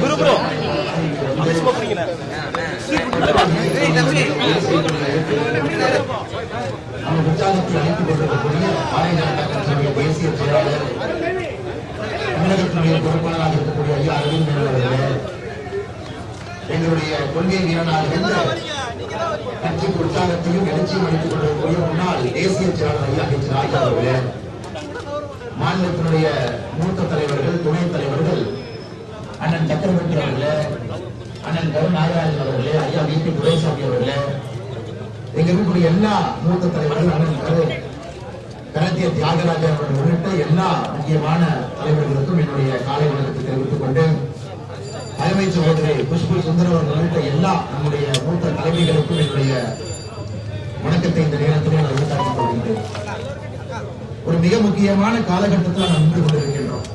குரு bro சும்மா பிடிக்கிறேன் உற்சாகத்தில் அழைத்துக் கொண்டிருக்கக்கூடிய பாரதிய ஜனதா கட்சியினுடைய தேசிய செயலாளர் தமிழகத்தினுடைய பொறுப்பாளராக இருக்கக்கூடிய ஐயா அரவிந்த் அவர்களே எங்களுடைய கொள்கை வீரனாக இருந்த கட்சிக்கு உற்சாகத்தையும் எழுச்சியும் அளித்துக் கொண்டிருக்கக்கூடிய முன்னாள் தேசிய செயலாளர் ஐயா ஹெச் ராஜா அவர்களே மாநிலத்தினுடைய மூத்த தலைவர்கள் துணைத் தலைவர்கள் அண்ணன் சக்கரவர்த்தி அவர்களே அண்ணன் கரு நாகராஜன் அவர்களே ஐயா வி பி துரைசாமி அவர்களே எங்க இருக்கக்கூடிய எல்லா மூத்த தலைவர்கள் அண்ணன் கரு கரத்திய அவர்கள் உள்ளிட்ட எல்லா முக்கியமான தலைவர்களுக்கும் என்னுடைய காலை வணக்கத்தை தெரிவித்துக் கொண்டு தலைமை சகோதரி குஷ்பு சுந்தர் அவர்கள் உள்ளிட்ட எல்லா நம்முடைய மூத்த தலைமைகளுக்கும் என்னுடைய வணக்கத்தை இந்த நேரத்தில் நான் உரித்தாக்கிக் கொள்கின்றேன். ஒரு மிக முக்கியமான காலகட்டத்தில் நாம் நின்று கொண்டிருக்கின்றோம்.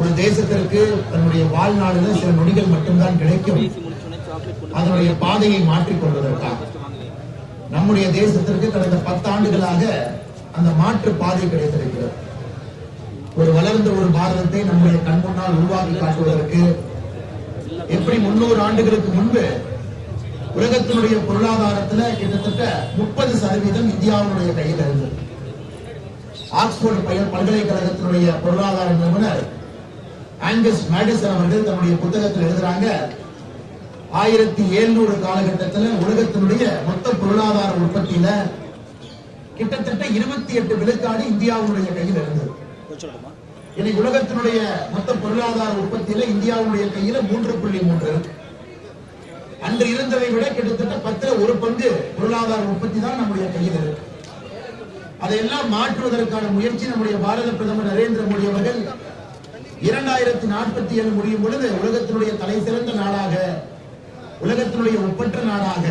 ஒரு தேசத்திற்கு தன்னுடைய வாழ்நாளில் சில நொடிகள் மட்டும்தான் கிடைக்கும். அதனுடைய பாதையை மாற்றிக் கொள்வதற்காக. நம்முடைய தேசத்திற்கு கடந்த பத்தாண்டுகளாக அந்த மாற்று பாதை கிடைத்திருக்கிறது. ஒரு வளர்ந்த ஒரு பாரதத்தை நம்முடைய கண் முன்னால் உருவாக்கி காட்டுவதற்கு எப்படி முன்னூறு ஆண்டுகளுக்கு முன்பு உலகத்தினுடைய பொருளாதாரத்துல கிட்டத்தட்ட முப்பது சதவீதம் இந்தியாவுடைய கையில் இருந்தது. ஆக்ஸ்போர்ட் பய- பல்கலைக்கழகத்தினுடைய பொருளாதார நிபுணர் ஆங்கஸ் மேடிசன் அவர்கள் தன்னுடைய புத்தகத்தில் எழுதுறாங்க ஆயிரத்தி எழுநூறு காலகட்டத்தில் உலகத்தினுடைய மொத்த பொருளாதார உற்பத்தியில கிட்டத்தட்ட இருபத்தி எட்டு விழுக்காடு இந்தியாவுடைய கையில் இருந்தது. இன்னைக்கு உலகத்தினுடைய மொத்த பொருளாதார உற்பத்தியில இந்தியாவுடைய கையில மூன்று புள்ளி மூன்று. அன்று இருந்ததை விட கிட்டத்தட்ட பத்துல ஒரு பங்கு பொருளாதார உற்பத்தி தான் நம்முடைய கையில் இருக்கு. அதையெல்லாம் மாற்றுவதற்கான முயற்சி நம்முடைய பாரத பிரதமர் நரேந்திர மோடி அவர்கள் இரண்டாயிரத்தி நாற்பத்தி ஏழு முடியும் பொழுது உலகத்தினுடைய தலை சிறந்த நாடாக உலகத்தினுடைய ஒப்பற்ற நாடாக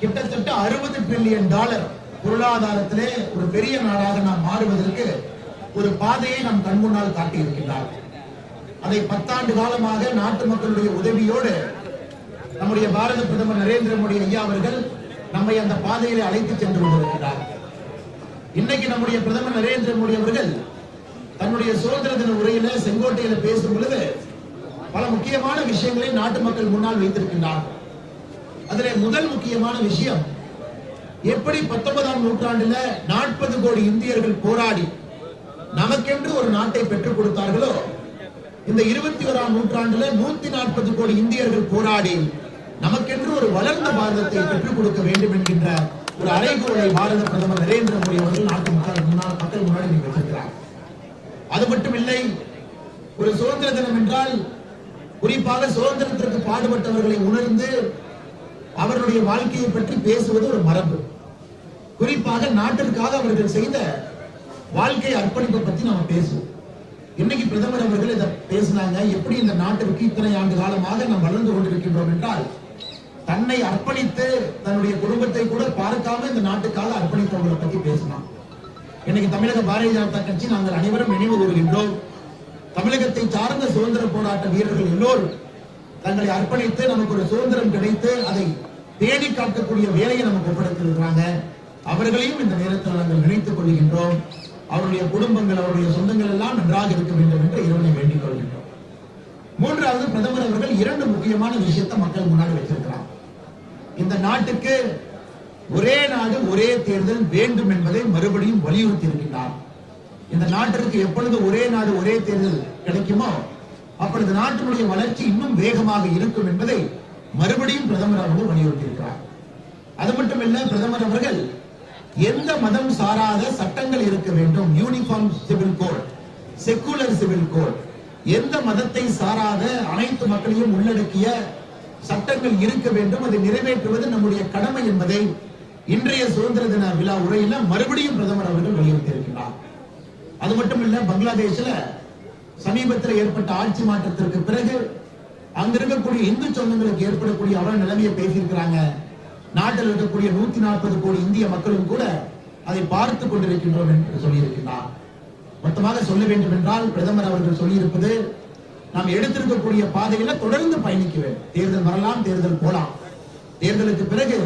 கிட்டத்தட்ட அறுபது பில்லியன் டாலர் பொருளாதாரத்திலே ஒரு பெரிய நாடாக நாம் மாறுவதற்கு ஒரு பாதையை நாம் கண்முன்னால் காட்டியிருக்கின்றார். அதை பத்தாண்டு காலமாக நாட்டு மக்களுடைய உதவியோடு நம்முடைய பாரத பிரதமர் நரேந்திர மோடி ஐயா அவர்கள் நம்மை அந்த பாதையிலே அழைத்து சென்று கொண்டிருக்கிறார். இன்னைக்கு நம்முடைய பிரதமர் நரேந்திர மோடி அவர்கள் தன்னுடைய சுதந்திர தின உரையில செங்கோட்டையில பேசும் பொழுது பல முக்கியமான விஷயங்களை நாட்டு மக்கள் முன்னால் வைத்திருக்கின்றார் அதில் முதல் முக்கியமான விஷயம் எப்படி பத்தொன்பதாம் நூற்றாண்டுல நாற்பது கோடி இந்தியர்கள் போராடி நமக்கென்று ஒரு நாட்டை பெற்றுக் கொடுத்தார்களோ இந்த இருபத்தி ஓராம் நூற்றாண்டுல நூத்தி நாற்பது கோடி இந்தியர்கள் போராடி நமக்கென்று ஒரு வளர்ந்த பாரதத்தை பெற்றுக் கொடுக்க வேண்டும் என்கின்ற ஒரு அறைகோலை பாரத பிரதமர் நரேந்திர மோடி அவர்கள் நாட்டு மக்கள் முன்னால் மக்கள் முன்னாடி வச்சிருக்கிறார் அது மட்டும் இல்லை ஒரு சுதந்திர தினம் என்றால் குறிப்பாக சுதந்திரத்திற்கு பாடுபட்டவர்களை உணர்ந்து அவர்களுடைய வாழ்க்கையை பற்றி பேசுவது ஒரு மரபு. குறிப்பாக நாட்டிற்காக அவர்கள் செய்த வாழ்க்கை அர்ப்பணிப்பை பற்றி நாம பேசுவோம். இன்னைக்கு பிரதமர் அவர்கள் இதை பேசினாங்க. எப்படி இந்த நாட்டிற்கு இத்தனை ஆண்டு காலமாக நாம் வளர்ந்து கொண்டிருக்கின்றோம் என்றால் தன்னை அர்ப்பணித்து தன்னுடைய குடும்பத்தை கூட பார்க்காம இந்த நாட்டுக்காக அர்ப்பணித்தவர்களை பற்றி பேசினான் இன்னைக்கு தமிழக பாரதிய ஜனதா கட்சி நாங்கள் அனைவரும் நினைவு கூறுகின்றோம். தமிழகத்தை சார்ந்த சுதந்திர போராட்ட வீரர்கள் எல்லோரும் தங்களை அர்ப்பணித்து நமக்கு ஒரு சுதந்திரம் கிடைத்து அதை தேடி காக்கக்கூடிய வேலையை நமக்கு ஒப்படைத்திருக்கிறாங்க. அவர்களையும் இந்த நேரத்தில் நாங்கள் நினைத்துக் கொள்கின்றோம். அவருடைய குடும்பங்கள் அவருடைய சொந்தங்கள் எல்லாம் நன்றாக இருக்க வேண்டும் என்று இறைவனை வேண்டிக் கொள்கின்றோம். மூன்றாவது பிரதமர் அவர்கள் இரண்டு முக்கியமான விஷயத்தை மக்கள் முன்னாடி வச்சிருக்கிறார் இந்த நாட்டுக்கு ஒரே நாடு ஒரே தேர்தல் வேண்டும் என்பதை மறுபடியும் வலியுறுத்தி இருக்கின்றார். இந்த நாட்டிற்கு எப்பொழுது ஒரே நாடு ஒரே தேர்தல் கிடைக்குமோ அப்பொழுது நாட்டினுடைய வளர்ச்சி இன்னும் வேகமாக இருக்கும் என்பதை மறுபடியும் பிரதமர் அவர்கள் வலியுறுத்தியிருக்கிறார். அது மட்டுமல்ல பிரதமர் அவர்கள் எந்த மதம் சாராத சட்டங்கள் இருக்க வேண்டும்? Uniform civil code secular civil code எந்த மதத்தை சாராத அனைத்து மக்களையும் உள்ளடக்கிய சட்டங்கள் இருக்க வேண்டும்? அதை நிறைவேற்றுவது நம்முடைய கடமை என்பதை இன்றைய சுதந்திர தின விழா உரையில மறுபடியும் பிரதமர் அவர்கள் வலியுறுத்தி அது மட்டும் இல்ல பங்களாதேஷ்ல சமீபத்தில் ஏற்பட்ட ஆட்சி மாற்றத்திற்கு பிறகு அங்க இருக்கக்கூடிய இந்து சொந்தங்களுக்கு ஏற்படக்கூடிய அவல நிலைமையை பேசியிருக்கிறாங்க. நாட்டில் இருக்கக்கூடிய நூத்தி நாற்பது கோடி இந்திய மக்களும் கூட அதை பார்த்து கொண்டிருக்கின்றோம் என்று சொல்லியிருக்கிறார். மொத்தமாக சொல்ல வேண்டும் என்றால் பிரதமர் அவர்கள் சொல்லியிருப்பது நாம் எடுத்திருக்கக்கூடிய பாதையில தொடர்ந்து பயணிக்க வேண்டும். தேர்தல் வரலாம் தேர்தல் போலாம். தேர்தலுக்கு பிறகு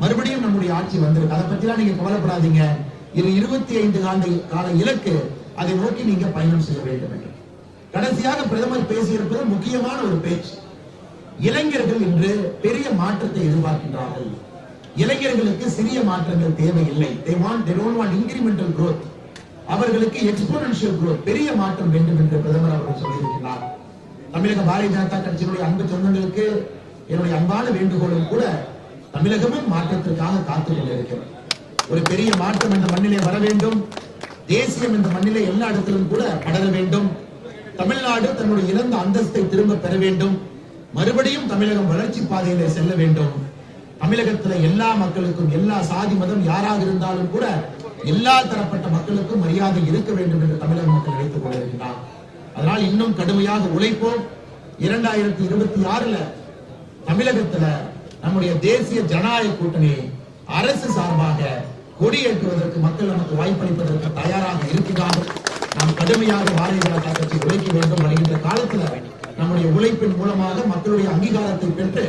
மறுபடியும் நம்முடைய ஆட்சி வந்திருக்கு. அதை பத்திலாம் நீங்க கவலைப்படாதீங்க. இது இருபத்தி ஐந்து ஆண்டு கால இலக்கு. அதை நோக்கி நீங்க பயணம் செய்ய வேண்டும் என்று. கடைசியாக பிரதமர் பேசியிருப்பது முக்கியமான ஒரு பேச்சு. இளைஞர்கள் இன்று பெரிய மாற்றத்தை எதிர்பார்க்கின்றார்கள். இளைஞர்களுக்கு சிறிய மாற்றங்கள் தேவையில்லை. They want they don't want incremental growth. அவர்களுக்கு எக்ஸ்போனன்ஷியல் growth பெரிய மாற்றம் வேண்டும் என்று பிரதமர் அவர்கள் சொல்லியிருக்கிறார் தமிழக பாரதிய ஜனதா கட்சியினுடைய அன்பு சொந்தங்களுக்கு என்னுடைய அன்பான வேண்டுகோளும் கூட தமிழகமும் மாற்றத்திற்காக காத்துக் கொண்டிருக்கிறது. ஒரு பெரிய மாற்றம் இந்த மண்ணிலே வர வேண்டும். தேசியம் இந்த மண்ணிலே எல்லா இடத்திலும் கூட படர வேண்டும். தமிழ்நாடு தன்னுடைய இழந்த அந்தஸ்தை திரும்ப பெற வேண்டும். மறுபடியும் தமிழகம் வளர்ச்சி பாதையிலே செல்ல வேண்டும். தமிழகத்துல எல்லா மக்களுக்கும் எல்லா சாதி மதம் யாராக இருந்தாலும் கூட எல்லா தரப்பட்ட மக்களுக்கும் மரியாதை இருக்க வேண்டும் என்று தமிழக மக்கள் நினைத்துக் கொண்டிருக்கிறார் அதனால் இன்னும் கடுமையாக உழைப்போம். இரண்டாயிரத்தி இருபத்தி ஆறுல தமிழகத்துல நம்முடைய தேசிய ஜனநாயக கூட்டணி அரசு சார்பாக கொடியேற்றுவதற்கு மக்கள் நமக்கு வாய்ப்பளிப்பதற்கு தயாராக இருக்கிறார்கள் நாம் கடுமையாக பாரதிய ஜனதா கட்சி உழைக்க வேண்டும் வருகின்ற காலத்துல நம்முடைய உழைப்பின் மூலமாக மக்களுடைய அங்கீகாரத்தை பெற்று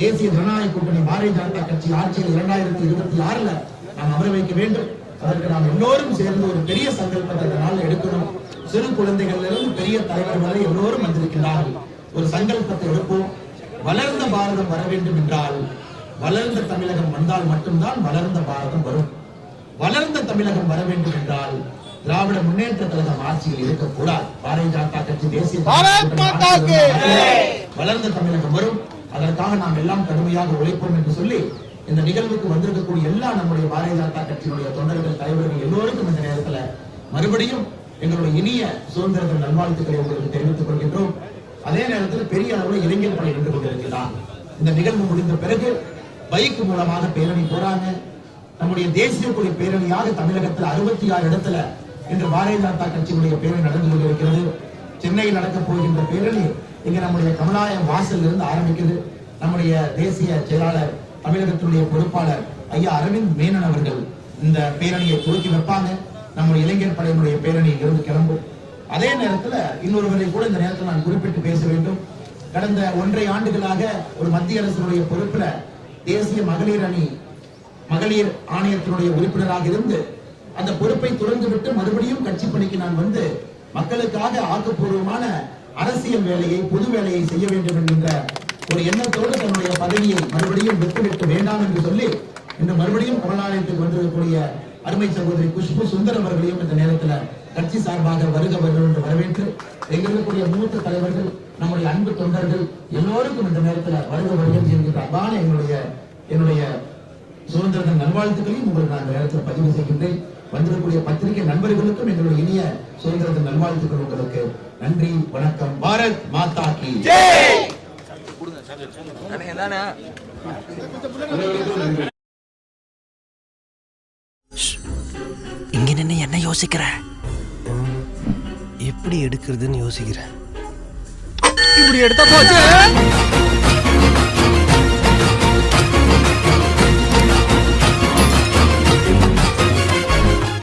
தேசிய ஜனநாயக கூட்டணி பாரதிய ஜனதா கட்சி ஆட்சியில் இரண்டாயிரத்தி இருபத்தி ஆறுல நாம் அமர வைக்க வேண்டும். அதற்கு நாம் எல்லோரும் சேர்ந்து ஒரு பெரிய சங்கல்பத்தை இந்த நாளில் எடுக்கணும். சிறு குழந்தைகள்ல இருந்து பெரிய தலைவர் வரை எல்லோரும் வந்திருக்கிறார்கள் ஒரு சங்கல்பத்தை எடுப்போம். வளர்ந்த பாரதம் வர வேண்டும் என்றால் வளர்ந்த தமிழகம் வந்தால் மட்டும்தான் வளர்ந்த பாரதம் வரும். வளர்ந்த தமிழகம் வர வேண்டும் என்றால் திராவிட முன்னேற்ற கழகம் ஆட்சியில் இருக்கக்கூடாது. பாரதிய ஜனதா கட்சி தேசிய வளர்ந்த தமிழகம் வரும். அதற்காக நாம் எல்லாம் கடுமையாக உழைப்போம் என்று சொல்லி இந்த நிகழ்வுக்கு வந்திருக்கக்கூடிய எல்லா நம்முடைய பாரதிய ஜனதா கட்சியினுடைய தொண்டர்கள் தலைவர்கள் எல்லோருக்கும் இந்த நேரத்துல மறுபடியும் எங்களுடைய இனிய சுதந்திர தின நல்வாழ்த்துக்களை உங்களுக்கு தெரிவித்துக் கொள்கின்றோம். அதே நேரத்தில் பெரிய அளவில் இளைஞர் படை நின்று கொண்டிருக்கிறார். இந்த நிகழ்வு முடிந்த பிறகு பைக் மூலமாக பேரணி போறாங்க. நம்முடைய தேசிய கொடி பேரணியாக தமிழகத்தில் அறுபத்தி ஆறு இடத்துல இன்று பாரதிய ஜனதா கட்சியினுடைய பேரணி நடந்து கொண்டிருக்கிறது. சென்னையில் நடக்க போகின்ற பேரணி இங்க நம்முடைய கமலாயம் வாசல் இருந்து ஆரம்பிக்குது. நம்முடைய தேசிய செயலாளர் தமிழகத்தினுடைய பொறுப்பாளர் ஐயா அரவிந்த் மேனன் அவர்கள் இந்த பேரணியை துவக்கி வைப்பாங்க. நம்முடைய இளைஞர் படையினுடைய பேரணி இருந்து கிளம்பும். அதே நேரத்துல இன்னொருவரை கூட இந்த நேரத்தில் நான் குறிப்பிட்டு பேச வேண்டும். கடந்த ஒன்றை ஆண்டுகளாக ஒரு மத்திய அரசினுடைய பொறுப்புல தேசிய மகளிர் அணி மகளிர் ஆணையத்தினுடைய உறுப்பினராக இருந்து அந்த பொறுப்பை துறந்துவிட்டு மறுபடியும் கட்சி பணிக்கு நான் வந்து மக்களுக்காக ஆக்கப்பூர்வமான அரசியல் வேலையை பொது வேலையை செய்ய வேண்டும் என்கின்ற ஒரு எண்ணத்தோடு தன்னுடைய பதவியை மறுபடியும் விட்டுவிட்டு வேண்டாம் என்று சொல்லி இன்று மறுபடியும் கமலாலயத்துக்கு வந்திருக்கக்கூடிய அருமை சகோதரி குஷ்பு சுந்தரம் அவர்களையும் இந்த நேரத்தில் கட்சி சார்பாக வருக வருக என்று வரவேற்று எங்க இருக்கக்கூடிய மூத்த தலைவர்கள் நம்முடைய அன்பு தொண்டர்கள் எல்லோருக்கும் இந்த நேரத்தில் வருக வருகிறது என்கின்ற அபான என்னுடைய என்னுடைய சுதந்திர நல்வாழ்த்துக்களையும் உங்களுக்கு நான் இந்த நேரத்தில் பதிவு செய்கின்றேன். வந்திருக்கக்கூடிய பத்திரிகை நண்பர்களுக்கும் எங்களுடைய இனிய சுதந்திர நல்வாழ்த்துக்கள் உங்களுக்கு நன்றி வணக்கம். பாரத் மாதா கி இங்க நின்னு என்ன யோசிக்கிற? எப்படி எடுக்கிறதுன்னு யோசிக்கிறேன். இப்படி எடுத்தா போச்சு.